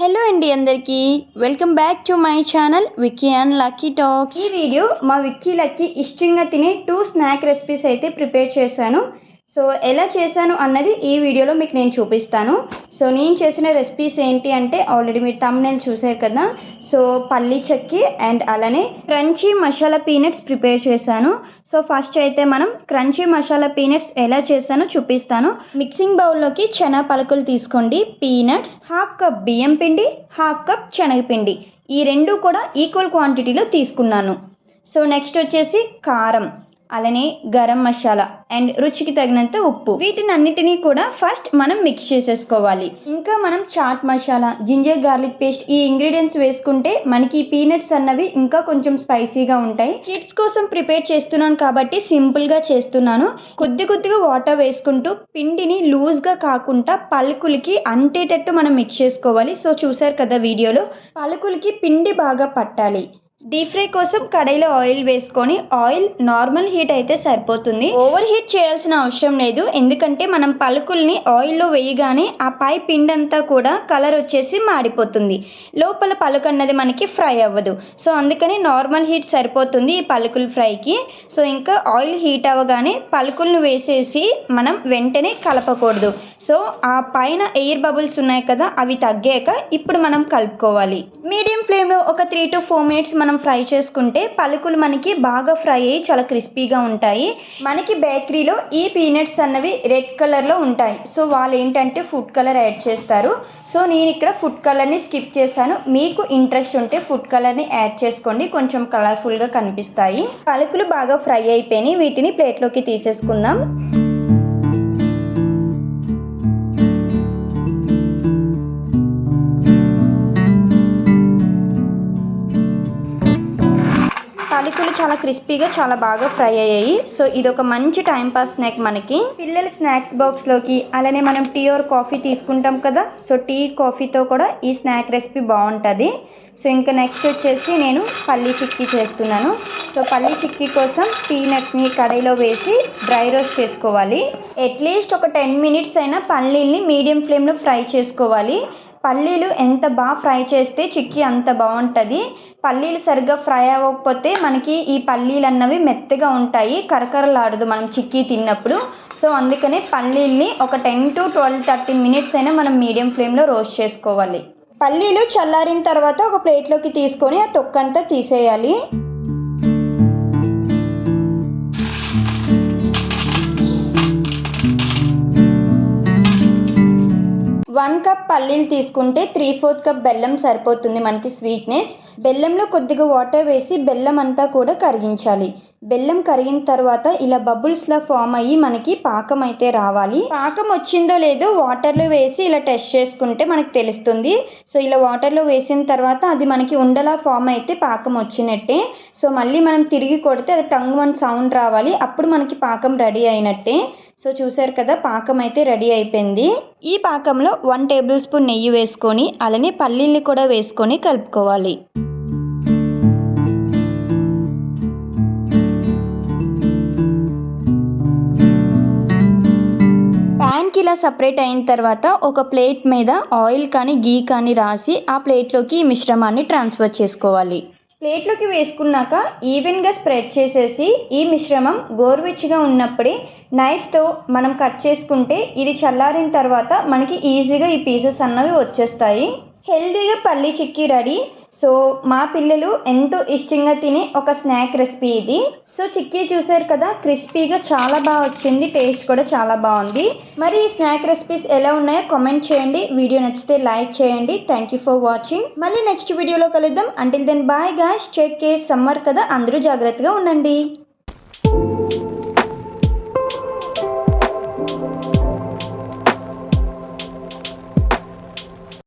Hello అండి అందరికీ. Welcome back to my channel Vicky and Lucky talks ఈ video మా విక్కీ లక్కీ ఇష్టంగా తినే టూ స్నాక్ రెసిపీస్ అయితే ప్రిపేర్ చేశాను. సో ఎలా చేశాను అన్నది ఈ వీడియోలో మీకు నేను చూపిస్తాను. సో నేను చేసిన రెసిపీస్ ఏంటి అంటే ఆల్రెడీ మీరు తమ్మునేలు చూసారు కదా. సో పల్లీ చెక్కి అండ్ అలానే క్రంచీ మసాలా పీనట్స్ ప్రిపేర్ చేశాను. సో ఫస్ట్ అయితే మనం క్రంచీ మసాలా పీనట్స్ ఎలా చేశానో చూపిస్తాను. మిక్సింగ్ బౌల్లోకి చెనా పలకలు తీసుకోండి. పీనట్స్ హాఫ్ కప్ బియ్యం పిండి హాఫ్ కప్ శనగపిండి ఈ రెండు కూడా ఈక్వల్ క్వాంటిటీలో తీసుకున్నాను. సో నెక్స్ట్ వచ్చేసి కారం. అలానే గరం మసాలా అండ్ రుచికి తగినంత ఉప్పు. వీటిని అన్నిటినీ కూడా ఫస్ట్ మనం మిక్స్ చేసేసుకోవాలి. ఇంకా మనం chaat masala ginger garlic paste ఈ ఇంగ్రీడియంట్స్ వేసుకుంటే మనకి ఈ పీనట్స్ అన్నవి ఇంకా కొంచెం స్పైసీగా ఉంటాయి. కిడ్స్ కోసం ప్రిపేర్ చేస్తున్నాను కాబట్టి సింపుల్గా చేస్తున్నాను. కొద్ది కొద్దిగా వాటర్ వేసుకుంటూ పిండిని లూజ్గా కాకుండా పలుకులకి అంటేటట్టు మనం మిక్స్ చేసుకోవాలి. సో చూసారు కదా వీడియోలో? పలుకులకి పిండి బాగా పట్టాలి. డీప్ ఫ్రై కోసం కడాయిలో ఆయిల్ వేసుకొని ఆయిల్ నార్మల్ హీట్ అయితే సరిపోతుంది. ఓవర్ హీట్ చేయాల్సిన అవసరం లేదు. ఎందుకంటే మనం పలుకుల్ని ఆయిల్లో వేయగానే ఆ పై పిండి అంతా కూడా కలర్ వచ్చేసి మాడిపోతుంది లోపల పలుకు అన్నది మనకి ఫ్రై అవ్వదు. సో అందుకని నార్మల్ హీట్ సరిపోతుంది ఈ పలుకుల ఫ్రైకి. సో ఇంకా ఆయిల్ హీట్ అవ్వగానే పలుకులను వేసేసి మనం వెంటనే కలపకూడదు. సో ఆ పైన ఎయిర్ బబుల్స్ ఉన్నాయి కదా అవి తగ్గాక ఇప్పుడు మనం కలుపుకోవాలి. మీడియం ఫ్లేమ్లో ఒక త్రీ టు ఫోర్ మినిట్స్ మనం మనం ఫ్రై చేసుకుంటే పలుకులు మనకి బాగా ఫ్రై అయ్యి చాలా క్రిస్పీగా ఉంటాయి. మనకి బేకరీలో ఈ పీనట్స్ అన్నవి రెడ్ కలర్లో ఉంటాయి. సో వాళ్ళు ఏంటంటే ఫుడ్ కలర్ యాడ్ చేస్తారు. సో నేను ఇక్కడ ఫుడ్ కలర్ని స్కిప్ చేశాను. మీకు ఇంట్రెస్ట్ ఉంటే ఫుడ్ కలర్ని యాడ్ చేసుకోండి. కొంచెం కలర్ఫుల్గా కనిపిస్తాయి. పలుకులు బాగా ఫ్రై అయిపోయినాయి. వీటిని ప్లేట్లోకి తీసేసుకుందాం. క్రిస్పీగా చాలా బాగా ఫ్రై అయ్యాయి. సో ఇది ఒక మంచి టైం పాస్ స్నాక్ మనకి. పిల్లల స్నాక్స్ బాక్స్లోకి అలానే మనం టీ ఆర్ కాఫీ తీసుకుంటాం కదా. సో టీ కాఫీతో కూడా ఈ స్నాక్ రెసిపీ బాగుంటుంది. సో ఇంకా నెక్స్ట్ వచ్చేసి నేను పల్లీ చిక్కీ చేస్తున్నాను. సో పల్లీ చిక్కీ కోసం పీనట్స్ని కడాయిలో వేసి డ్రై రోస్ట్ చేసుకోవాలి. అట్లీస్ట్ ఒక టెన్ మినిట్స్ అయినా పల్లీల్ని మీడియం ఫ్లేమ్లో ఫ్రై చేసుకోవాలి. పల్లీలు ఎంత బాగా ఫ్రై చేస్తే చిక్కీ అంత బాగుంటుంది. పల్లీలు సరిగ్గా ఫ్రై అవ్వకపోతే మనకి ఈ పల్లీలు అన్నవి మెత్తగా ఉంటాయి కరకరలాడదు మనం చిక్కీ తిన్నప్పుడు. సో అందుకనే పల్లీల్ని ఒక ten to twelve thirteen minutes అయినా మనం మీడియం ఫ్లేమ్లో రోస్ట్ చేసుకోవాలి. పల్లీలు చల్లారిన తర్వాత ఒక ప్లేట్లోకి తీసుకొని ఆ తొక్కంతా తీసేయాలి. వన్ కప్ పల్లీలు తీసుకుంటే త్రీ ఫోర్త్ కప్ బెల్లం సరిపోతుంది మనకి స్వీట్నెస్. బెల్లంలో కొద్దిగా వాటర్ వేసి బెల్లం అంతా కూడా కరిగించాలి. బెల్లం కరిగిన తర్వాత ఇలా బబుల్స్లా ఫామ్ అయ్యి మనకి పాకం అయితే రావాలి. పాకం వచ్చిందో లేదో వాటర్లో వేసి ఇలా టెస్ట్ చేసుకుంటే మనకు తెలుస్తుంది. సో ఇలా వాటర్లో వేసిన తర్వాత అది మనకి ఉండలా ఫామ్ అయితే పాకం వచ్చినట్టే. సో మళ్ళీ మనం తిరిగి కొడితే అది టంగ్ వన్ సౌండ్ రావాలి. అప్పుడు మనకి పాకం రెడీ అయినట్టే. సో చూసారు కదా పాకం అయితే రెడీ అయిపోయింది. ఈ పాకంలో వన్ టేబుల్ స్పూన్ నెయ్యి వేసుకొని అలానే పల్లీల్ని కూడా వేసుకొని కలుపుకోవాలి. ఇలా సపరేట్ అయిన తర్వాత ఒక ప్లేట్ మీద ఆయిల్ కానీ గీ కానీ రాసి ఆ ప్లేట్లోకి ఈ మిశ్రమాన్ని ట్రాన్స్ఫర్ చేసుకోవాలి. ప్లేట్లోకి వేసుకున్నాక ఈవెన్గా స్ప్రెడ్ చేసేసి ఈ మిశ్రమం గోరువెచ్చిగా ఉన్నప్పుడే నైఫ్తో మనం కట్ చేసుకుంటే ఇది చల్లారిన తర్వాత మనకి ఈజీగా ఈ పీసెస్ అన్నవి వచ్చేస్తాయి. హెల్దీగా పల్లి చిక్కీ రెడీ. సో మా పిల్లలు ఎంతో ఇష్టంగా తినే ఒక స్నాక్ రెసిపీ ఇది. సో చిక్కీ చూసారు కదా క్రిస్పీగా చాలా బాగా వచ్చింది టేస్ట్ కూడా చాలా బాగుంది. మరి ఈ స్నాక్ రెసిపీస్ ఎలా ఉన్నాయో కామెంట్ చేయండి. వీడియో నచ్చితే లైక్ చేయండి. థ్యాంక్ యూ ఫర్ వాచింగ్ మళ్ళీ నెక్స్ట్ వీడియోలో కలుద్దాం. Until then bye guys take care summer కదా అందరూ జాగ్రత్తగా ఉండండి.